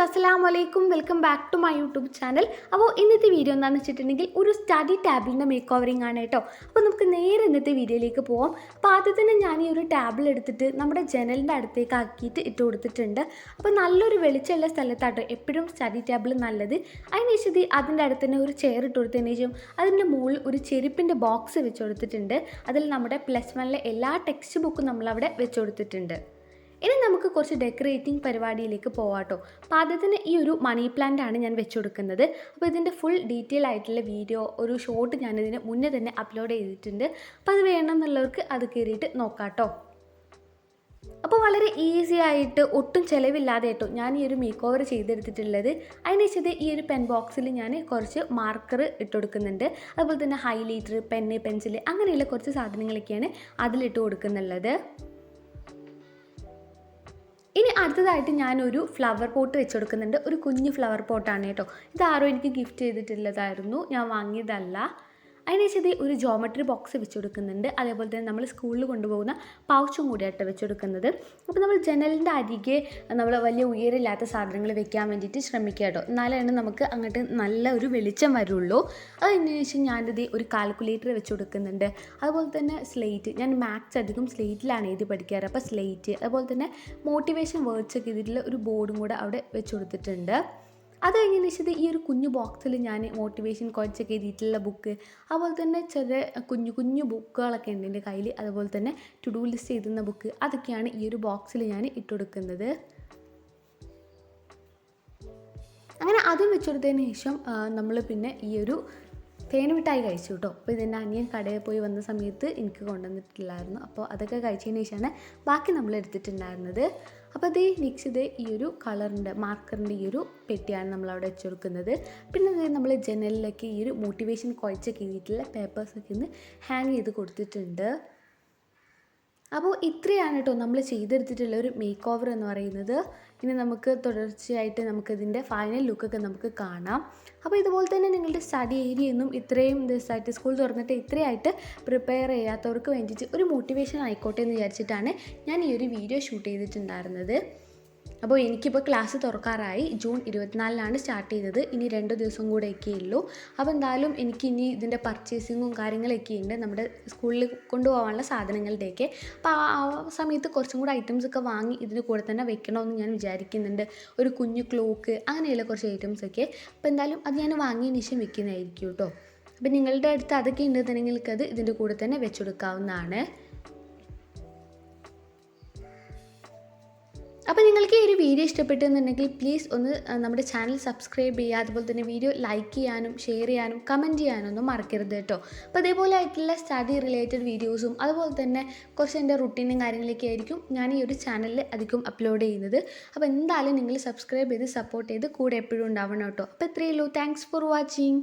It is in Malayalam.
ഫ്രണ്ട്സ് അസ്സലാമു അലൈക്കും. Welcome back to my YouTube channel. അപ്പോൾ ഇന്നത്തെ വീഡിയോ എന്താണെന്ന് വെച്ചിട്ടുണ്ടെങ്കിൽ ഒരു സ്റ്റഡി ടാബിളിന്റെ മേക്ക് ഓവറിങ് ആണ് കേട്ടോ. അപ്പോൾ നമുക്ക് നേരെ ഇന്നത്തെ വീഡിയോയിലേക്ക് പോവാം. അപ്പോൾ ആദ്യം തന്നെ ഞാൻ ഈ ഒരു ടാബിൾ എടുത്തിട്ട് നമ്മുടെ ജനലിന്റെ അടുത്തേക്ക് ആക്കിയിട്ട് ഇട്ട് കൊടുത്തിട്ടുണ്ട്. അപ്പോൾ നല്ലൊരു വെളിച്ചമുള്ള സ്ഥലത്താട്ടോ എപ്പോഴും സ്റ്റഡി ടേബിൾ നല്ലത്. അതിന് ശേഷം ദേ അതിന്റെ അടുത്ത് തന്നെ ഒരു ചെയർ ഇട്ട് കൊടുത്തതിന് ശേഷം അതിന്റെ മുകളിൽ ഒരു ചെരുപ്പിന്റെ ബോക്സ് വെച്ച് കൊടുത്തിട്ടുണ്ട്. അതിൽ നമ്മുടെ പ്ലസ് വണ്ണിലെ എല്ലാ ടെക്സ്റ്റ് ബുക്കും നമ്മളവിടെ വെച്ച് കൊടുത്തിട്ടുണ്ട്. ഇനി നമുക്ക് കുറച്ച് ഡെക്കറേറ്റിംഗ് പരിപാടിയിലേക്ക് പോവാട്ടോ. അപ്പോൾ ആദ്യത്തിന് ഈ ഒരു മണി പ്ലാന്റ് ആണ് ഞാൻ വെച്ചു കൊടുക്കുന്നത് അപ്പോൾ ഇതിന്റെ ഫുൾ ഡീറ്റെയിൽ ആയിട്ടുള്ള വീഡിയോ ഒരു ഷോട്ട് ഞാനിതിന് മുന്നേ തന്നെ അപ്ലോഡ് ചെയ്തിട്ടുണ്ട്. അപ്പോൾ അത് വേണമെന്നുള്ളവർക്ക് അത് കയറിയിട്ട് നോക്കാട്ടോ. അപ്പോൾ വളരെ ഈസി ആയിട്ട് ഒട്ടും ചിലവില്ലാതെ കേട്ടോ ഞാൻ ഈ ഒരു മേക്ക് ഓവർ ചെയ്തെടുത്തിട്ടുള്ളത്. അതിന് വെച്ചത് ഈ ഒരു പെൻ ബോക്സിൽ ഞാൻ കുറച്ച് മാർക്കർ ഇട്ട് കൊടുക്കുന്നുണ്ട് അതുപോലെ തന്നെ ഹൈലൈറ്റർ പെന്ന് പെൻസിൽ അങ്ങനെയുള്ള കുറച്ച് സാധനങ്ങളൊക്കെയാണ് അതിലിട്ട് കൊടുക്കുന്നുള്ളത്. ഇനി അടുത്തതായിട്ട് ഞാനൊരു ഫ്ലവർ പോട്ട് വെച്ച് കൊടുക്കുന്നുണ്ട് ഒരു കുഞ്ഞ് ഫ്ലവർ പോട്ടാണ് കേട്ടോ. ഇതാരോ എനിക്ക് ഗിഫ്റ്റ് ചെയ്തിട്ടുള്ളതായിരുന്നു. ഞാൻ വാങ്ങിയതല്ല. അതിന് ശേഷം ഒരു ജോമെട്രി ബോക്സ് വെച്ച് കൊടുക്കുന്നുണ്ട്. അതേപോലെ തന്നെ നമ്മൾ സ്കൂളിൽ കൊണ്ടുപോകുന്ന പൗച്ചും കൂടിയായിട്ട് വെച്ച് കൊടുക്കുന്നത്. അപ്പോൾ നമ്മൾ ജനലിന്റെ അരികെ നമ്മൾ വലിയ ഉയരമില്ലാത്ത സാധനങ്ങൾ വെക്കാൻ വേണ്ടിയിട്ട് ശ്രമിക്കുക കേട്ടോ. എന്നാലാണ് നമുക്ക് അങ്ങോട്ട് നല്ല ഒരു വെളിച്ചം വരുള്ളൂ. അതിന് ശേഷം ഞാനിത് ഒരു കാൽക്കുലേറ്റർ വെച്ച് കൊടുക്കുന്നുണ്ട്. അതുപോലെ തന്നെ സ്ലേറ്റ് ഞാൻ മാത്സ് അധികം സ്ലേറ്റിലാണ് എഴുതി പഠിക്കാറ്. അപ്പോൾ സ്ലേറ്റ് അതുപോലെ തന്നെ മോട്ടിവേഷൻ വേർഡ്സ് ഒക്കെ ഇതിൽ ഒരു ബോർഡും കൂടെ അവിടെ വെച്ച് കൊടുത്തിട്ടുണ്ട്. അത് കഴിഞ്ഞതിന് വെച്ചത് ഈ ഒരു കുഞ്ഞു ബോക്സിൽ ഞാൻ മോട്ടിവേഷൻ കോച്ചൊക്കെ എഴുതിയിട്ടുള്ള ബുക്ക് അതുപോലെ തന്നെ ചെറിയ കുഞ്ഞു കുഞ്ഞു ബുക്കുകളൊക്കെ ഉണ്ട് എന്റെ കയ്യിൽ അതുപോലെ തന്നെ ടു ഡു ലിസ്റ്റ് എഴുതുന്ന ബുക്ക് അതൊക്കെയാണ് ഈ ഒരു ബോക്സിൽ ഞാൻ ഇട്ടുകൊടുക്കുന്നത്. അങ്ങനെ അതും വെച്ചുകൊടുത്തതിന് ശേഷം നമ്മൾ പിന്നെ ഈ ഒരു തേൻ മിഠായി കഴിച്ചു കേട്ടോ. അപ്പോൾ ഇതിന്റെ അനിയൻ കടയിൽ പോയി വന്ന സമയത്ത് എനിക്ക് കൊണ്ടുവന്നിട്ടില്ലായിരുന്നു അപ്പോൾ അതൊക്കെ കഴിച്ചതിന് ശേഷമാണ് ബാക്കി നമ്മൾ എടുത്തിട്ടുണ്ടായിരുന്നത് അപ്പോൾ അതേ നെക്സ്റ്റ് ഇത് ഈ ഒരു കളറിന്റെ മാർക്കറിന്റെ ഈ ഒരു പെട്ടിയാണ് നമ്മൾ അവിടെ വെച്ച് കൊടുക്കുന്നത് പിന്നെ അതായത് നമ്മൾ ജനലിലൊക്കെ ഈ ഒരു മോട്ടിവേഷൻ കുഴച്ചൊക്കെ എഴുതിയിട്ടുള്ള പേപ്പേഴ്സൊക്കെ ഒന്ന് ഹാങ് ചെയ്ത് കൊടുത്തിട്ടുണ്ട്. അപ്പോൾ ഇത്രയാണ് കേട്ടോ നമ്മൾ ചെയ്തെടുത്തിട്ടുള്ള ഒരു മേക്ക് ഓവർ എന്ന് പറയുന്നത്. ഇനി നമുക്ക് തുടർച്ചയായിട്ട് നമുക്കിതിന്റെ ഫൈനൽ ലുക്കൊക്കെ നമുക്ക് കാണാം. അപ്പോൾ ഇതുപോലെ തന്നെ നിങ്ങളുടെ സ്റ്റഡി ഏരിയ ഒന്നും ഇത്രയും ദിവസമായിട്ട് സ്കൂൾ തുറന്നിട്ട് ഇത്രയായിട്ട് പ്രിപ്പയർ ചെയ്യാത്തവർക്ക് വേണ്ടിയിട്ട് ഒരു മോട്ടിവേഷൻ ആയിക്കോട്ടെ എന്ന് വിചാരിച്ചിട്ടാണ് ഞാൻ ഈ ഒരു വീഡിയോ ഷൂട്ട് ചെയ്തിട്ടുണ്ടായിരുന്നത്. അപ്പോൾ എനിക്കിപ്പോൾ ക്ലാസ് തുറക്കാറായി. ജൂൺ ഇരുപത്തിനാലിനാണ് സ്റ്റാർട്ട് ചെയ്തത്. ഇനി രണ്ട് ദിവസം കൂടെയൊക്കെ ഉള്ളൂ. അപ്പോൾ എന്തായാലും എനിക്ക് ഇനി ഇതിന്റെ പർച്ചേസിങ്ങും കാര്യങ്ങളൊക്കെ ഉണ്ട്. നമ്മുടെ സ്കൂളിൽ കൊണ്ടുപോകാനുള്ള സാധനങ്ങളുടെയൊക്കെ. അപ്പോൾ ആ സമയത്ത് കുറച്ചും കൂടെ ഐറ്റംസ് ഒക്കെ വാങ്ങി ഇതിന്റെ കൂടെ തന്നെ വെക്കണമെന്ന് ഞാൻ വിചാരിക്കുന്നുണ്ട്. ഒരു കുഞ്ഞു ക്ലോക്ക് അങ്ങനെയുള്ള കുറച്ച് ഐറ്റംസ് ഒക്കെ. അപ്പോൾ എന്തായാലും അത് ഞാൻ വാങ്ങിയതിന് ശേഷം വെക്കുന്നതായിരിക്കും കേട്ടോ. അപ്പോൾ നിങ്ങളുടെ അടുത്ത് അതൊക്കെ ഉണ്ടെന്നുണ്ടെങ്കിൽ അത് ഇതിന്റെ കൂടെ തന്നെ വെച്ചെടുക്കാവുന്നതാണ് അപ്പോൾ നിങ്ങൾക്ക് ഈ ഒരു വീഡിയോ ഇഷ്ടപ്പെട്ടെന്നുണ്ടെങ്കിൽ പ്ലീസ് ഒന്ന് നമ്മുടെ ചാനൽ സബ്സ്ക്രൈബ് ചെയ്യുക. അതുപോലെ തന്നെ വീഡിയോ ലൈക്ക് ചെയ്യാനും ഷെയർ ചെയ്യാനും കമന്റ് ചെയ്യാനും ഒന്നും മറക്കരുത് കേട്ടോ. അപ്പോൾ അതേപോലെ ആയിട്ടുള്ള സ്റ്റഡി റിലേറ്റഡ് വീഡിയോസും അതുപോലെ തന്നെ കുറച്ച് എന്റെ റുട്ടീനും കാര്യങ്ങളൊക്കെ ആയിരിക്കും ഞാൻ ഈ ഒരു ചാനലിൽ അധികം അപ്ലോഡ് ചെയ്യുന്നത്. അപ്പോൾ എന്തായാലും നിങ്ങൾ സബ്സ്ക്രൈബ് ചെയ്ത് സപ്പോർട്ട് ചെയ്ത് കൂടെ എപ്പോഴും ഉണ്ടാവണം കേട്ടോ. അപ്പോൾ ഇത്രയേ ഉള്ളൂ. Thanks for watching